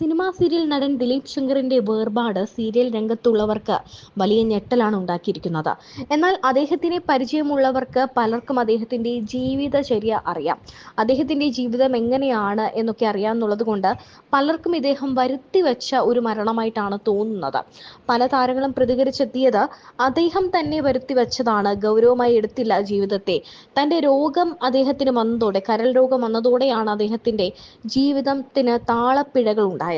Cinema serial നടൻ ദിലീപ് ശങ്കറിന്റെ വേർപാട് serial രംഗത്തുള്ളവർക്ക് വലിയ ഞെട്ടലാണ് ഉണ്ടാക്കിയിരിക്കുന്നത്. എന്നാൽ അദ്ദേഹത്തിനെ പരിചയമുള്ളവർക്ക് പലർക്കും അദ്ദേഹത്തിന്റെ ജീവിതചര്യ അറിയാം. അദ്ദേഹത്തിന്റെ ജീവിതം എങ്ങനെയാണ് എന്നൊക്കെ അറിയാമെന്നുള്ളത് കൊണ്ട് പലർക്കും ഇദ്ദേഹം വരുത്തി വെച്ച ഒരു മരണമായിട്ടാണ് തോന്നുന്നത്. പല താരങ്ങളും പ്രതികരിച്ചെത്തിയത് അദ്ദേഹം തന്നെ വരുത്തി വെച്ചതാണ്. ഗൗരവമായി എടുത്തില്ല ജീവിതത്തെ. തന്റെ രോഗം അദ്ദേഹത്തിന് വന്നതോടെ കരൽ രോഗം വന്നതോടെയാണ് അദ്ദേഹത്തിന്റെ ജീവിതത്തിന് താളപ്പിഴകൾ ഉണ്ടായത്.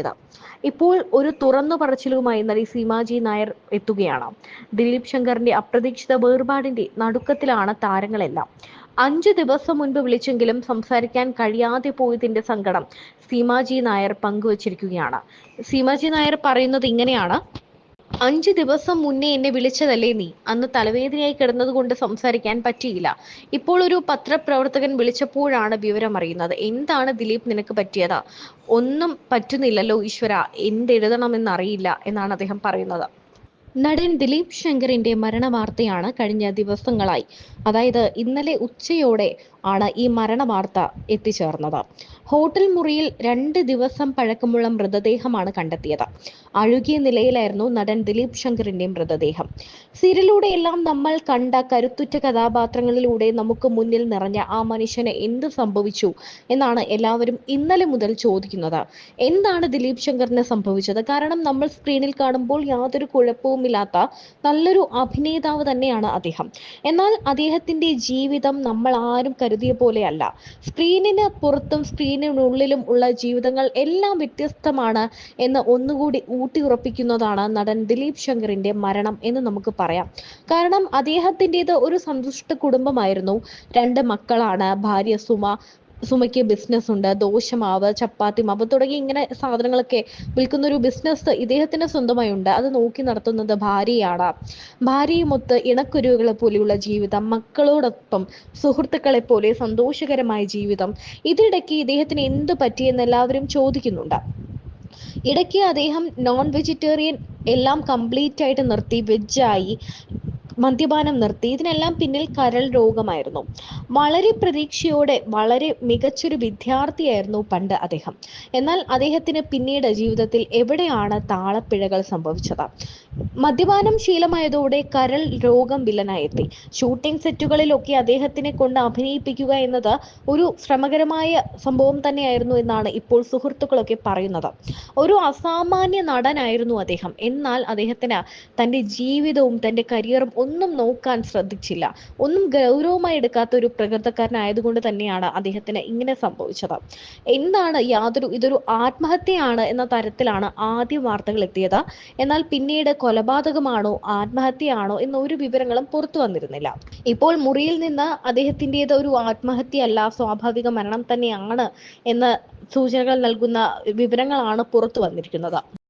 ഇപ്പോൾ ഒരു തുറന്നു പറച്ചിലുമായി നടി സീമാജി നായർ എത്തുകയാണ്. ദിലീപ് ശങ്കറിന്റെ അപ്രതീക്ഷിത വേർപാടിന്റെ നടുക്കത്തിലാണ് താരങ്ങളെല്ലാം. അഞ്ചു ദിവസം മുൻപ് വിളിച്ചെങ്കിലും സംസാരിക്കാൻ കഴിയാതെ പോയതിന്റെ സങ്കടം സീമാജി നായർ പങ്കുവച്ചിരിക്കുകയാണ്. സീമാജി നായർ പറയുന്നത് ഇങ്ങനെയാണ്. അഞ്ച് ദിവസം മുന്നേ എന്നെ വിളിച്ചതല്ലേ നീ? അന്ന് തലവേദനയായി കിടന്നതുകൊണ്ട് സംസാരിക്കാൻ പറ്റിയില്ല. ഇപ്പോൾ ഒരു പത്രപ്രവർത്തകൻ വിളിച്ചപ്പോഴാണ് വിവരം അറിയുന്നത്. എന്താണ് ദിലീപ് നിനക്ക് പറ്റിയത്? ഒന്നും പറ്റുന്നില്ലല്ലോ ഈശ്വര. എന്തെഴുതണമെന്നറിയില്ല എന്നാണ് അദ്ദേഹം പറയുന്നത്. നടൻ ദിലീപ് ശങ്കറിന്റെ മരണവാർത്തയാണ് കഴിഞ്ഞ ദിവസങ്ങളായി. അതായത് ഇന്നലെ ഉച്ചയോടെ ആണ് ഈ മരണവാർത്ത എത്തിച്ചേർന്നത്. ഹോട്ടൽ മുറിയിൽ രണ്ട് ദിവസം പഴക്കമുള്ള മൃതദേഹമാണ് കണ്ടെത്തിയത്. അഴുകിയ നിലയിലായിരുന്നു നടൻ ദിലീപ് ശങ്കറിന്റെ മൃതദേഹം. സീരിയലിലൂടെ എല്ലാം നമ്മൾ കണ്ട കരുത്തുറ്റ കഥാപാത്രങ്ങളിലൂടെ നമുക്ക് മുന്നിൽ നിറഞ്ഞ ആ മനുഷ്യന് എന്ത് സംഭവിച്ചു എന്നാണ് എല്ലാവരും ഇന്നലെ മുതൽ ചോദിക്കുന്നത്. എന്താണ് ദിലീപ് ശങ്കറിന് സംഭവിച്ചത്? കാരണം നമ്മൾ സ്ക്രീനിൽ കാണുമ്പോൾ യാതൊരു കുഴപ്പവുമില്ലാത്ത നല്ലൊരു അഭിനേതാവ് തന്നെയാണ് അദ്ദേഹം. എന്നാൽ അദ്ദേഹത്തിന്റെ ജീവിതം നമ്മൾ ആരും കരുതിയ പോലെയല്ല. സ്ക്രീനിന് പുറത്തും സ്ക്രീനിനുള്ളിലും ഉള്ള ജീവിതങ്ങൾ എല്ലാം വ്യത്യസ്തമാണ് എന്ന് ഒന്നുകൂടി ഊട്ടിയുറപ്പിക്കുന്നതാണ് നടൻ ദിലീപ് ശങ്കറിന്റെ മരണം എന്ന് നമുക്ക് പറയാം. കാരണം അദ്ദേഹത്തിന്റെത് ഒരു സന്തുഷ്ട കുടുംബമായിരുന്നു. രണ്ട് മക്കളാണ്. ഭാര്യ സുമ സുമയ്ക്ക് ബിസിനസ് ഉണ്ട് ദോശമാവ് ചപ്പാത്തി മാവ് തുടങ്ങി ഇങ്ങനെ സാധനങ്ങളൊക്കെ വിൽക്കുന്ന ഒരു ബിസിനസ് ഇദ്ദേഹത്തിന് സ്വന്തമായി ഉണ്ട് അത് നോക്കി നടത്തുന്നത് ഭാര്യയാണ്. ഭാര്യയുമൊത്ത് ഇണക്കുരുവുകളെ പോലെയുള്ള ജീവിതം മക്കളോടൊപ്പം സുഹൃത്തുക്കളെ പോലെ സന്തോഷകരമായ ജീവിതം. ഇതിനിടയ്ക്ക് ഇദ്ദേഹത്തിന് എന്ത് പറ്റിയെന്ന് എല്ലാവരും ചോദിക്കുന്നുണ്ട്. ഇടയ്ക്ക് അദ്ദേഹം നോൺ വെജിറ്റേറിയൻ എല്ലാം കംപ്ലീറ്റ് ആയിട്ട് നിർത്തി വെജായി മദ്യപാനം നിർത്തി. ഇതിനെല്ലാം പിന്നിൽ കരൾ രോഗമായിരുന്നു. വളരെ പ്രതീക്ഷയോടെ വളരെ മികച്ചൊരു വിദ്യാർത്ഥിയായിരുന്നു പണ്ട് അദ്ദേഹം. എന്നാൽ അദ്ദേഹത്തിന് പിന്നീട് ജീവിതത്തിൽ എവിടെയാണ് താളപ്പിഴകൾ സംഭവിച്ചത്? മദ്യപാനം ശീലമായതോടെ കരൾ രോഗം വില്ലനായെത്തി. ഷൂട്ടിംഗ് സെറ്റുകളിലൊക്കെ അദ്ദേഹത്തിനെ കൊണ്ട് അഭിനയിപ്പിക്കുക എന്നത് ഒരു ശ്രമകരമായ സംഭവം തന്നെയായിരുന്നു എന്നാണ് ഇപ്പോൾ സുഹൃത്തുക്കളൊക്കെ പറയുന്നത്. ഒരു അസാമാന്യ നടനായിരുന്നു അദ്ദേഹം. എന്നാൽ അദ്ദേഹത്തിന് തന്റെ ജീവിതവും തന്റെ കരിയറും ഒന്നും നോക്കാൻ ശ്രദ്ധിച്ചില്ല. ഒന്നും ഗൗരവമായി എടുക്കാത്ത ഒരു പ്രകൃതക്കാരനായതുകൊണ്ട് തന്നെയാണ് അദ്ദേഹത്തിന് ഇങ്ങനെ സംഭവിച്ചത്. എന്താണ് യാതൊരു ഇതൊരു ആത്മഹത്യയാണ് എന്ന തരത്തിലാണ് ആദ്യ വാർത്തകൾ എത്തിയത്. എന്നാൽ പിന്നീട് കൊലപാതകമാണോ ആത്മഹത്യയാണോ എന്ന ഒരു വിവരങ്ങളും പുറത്തു വന്നിരുന്നില്ല. ഇപ്പോൾ മുറിയിൽ നിന്ന് അദ്ദേഹത്തിന്റെത് ഒരു ആത്മഹത്യയല്ല സ്വാഭാവിക മരണം തന്നെയാണ് എന്ന സൂചനകൾ നൽകുന്ന വിവരങ്ങളാണ് പുറത്തു വന്നിരിക്കുന്നത്.